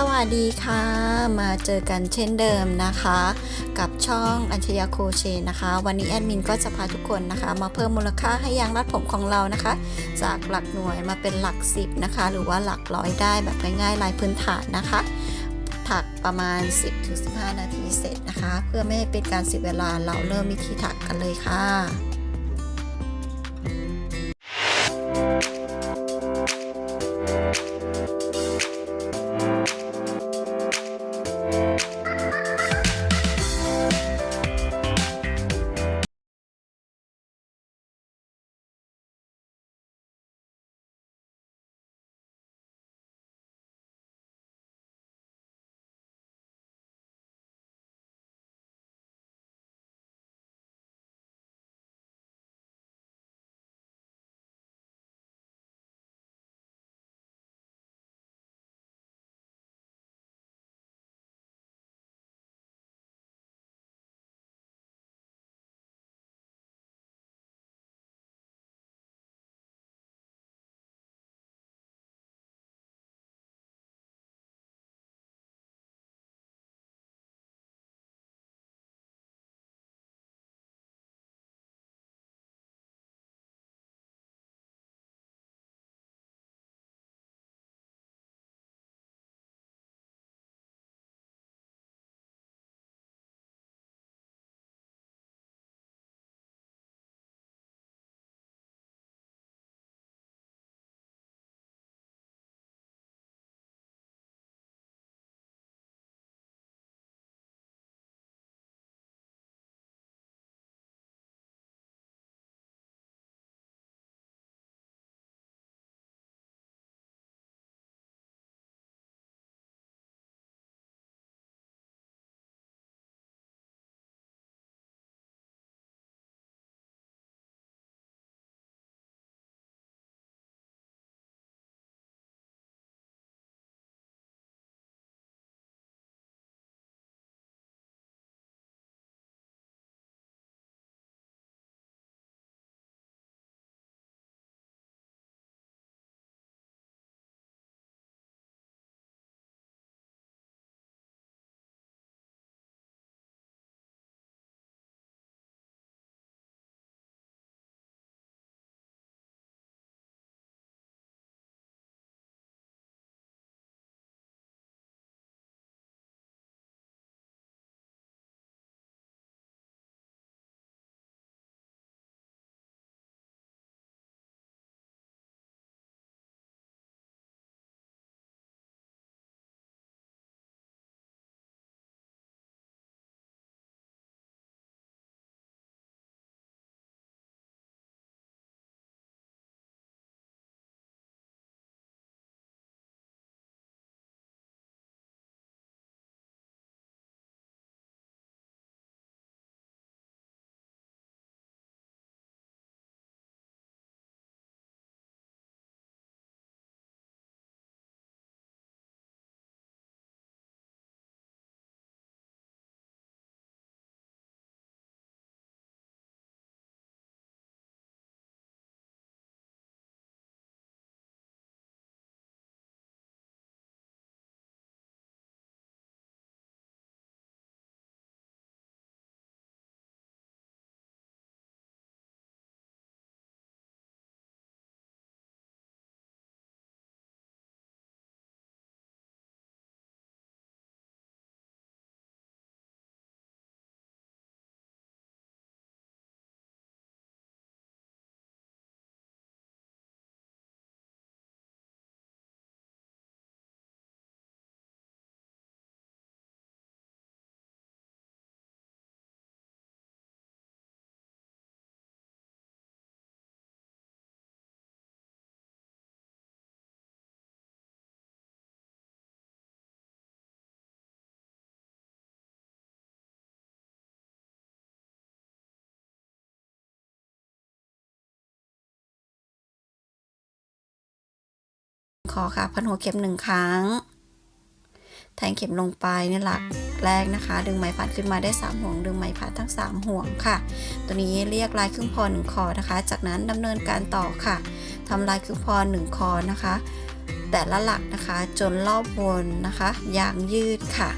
สวัสดีค่ะ มาเจอกันเช่นเดิมนะคะ กับช่องอัญชยาโคเชต์นะคะ วันนี้แอดมินก็จะพาทุกคนนะคะ มาเพิ่มมูลค่าให้ยางรัดผมของเรานะคะ จากหลักหน่วยมาเป็นหลักสิบนะคะ หรือว่าหลักร้อยได้แบบง่ายๆลายพื้นฐานนะคะ ถักประมาณ 10-15 นาทีเสร็จนะคะ เพื่อไม่ให้เป็นการเสียเวลาเราเริ่มวิธีถักกันเลยค่ะ อค่ะ พันหัวเข็มหนึ่งครั้ง แทงเข็มลงไปในหลักแรกนะคะ ดึงไหม้ผ่านขึ้นมาได้ 3 ห่วง ดึงไหม้ผ่านทั้ง 3 ห่วงค่ะ ตัวนี้เรียกลายครึ่งพอหนึ่งคอนะคะ จากนั้นดำเนินการต่อค่ะทำลายครึ่งพอหนึ่งคอนะคะ แต่ละหลักนะคะจนรอบวนนะคะยางยืดค่ะ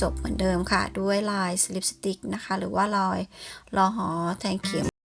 จบเหมือนเดิมค่ะ ด้วยลายสลิปสติกนะคะ หรือว่าลอยรอหอแทงเข็ม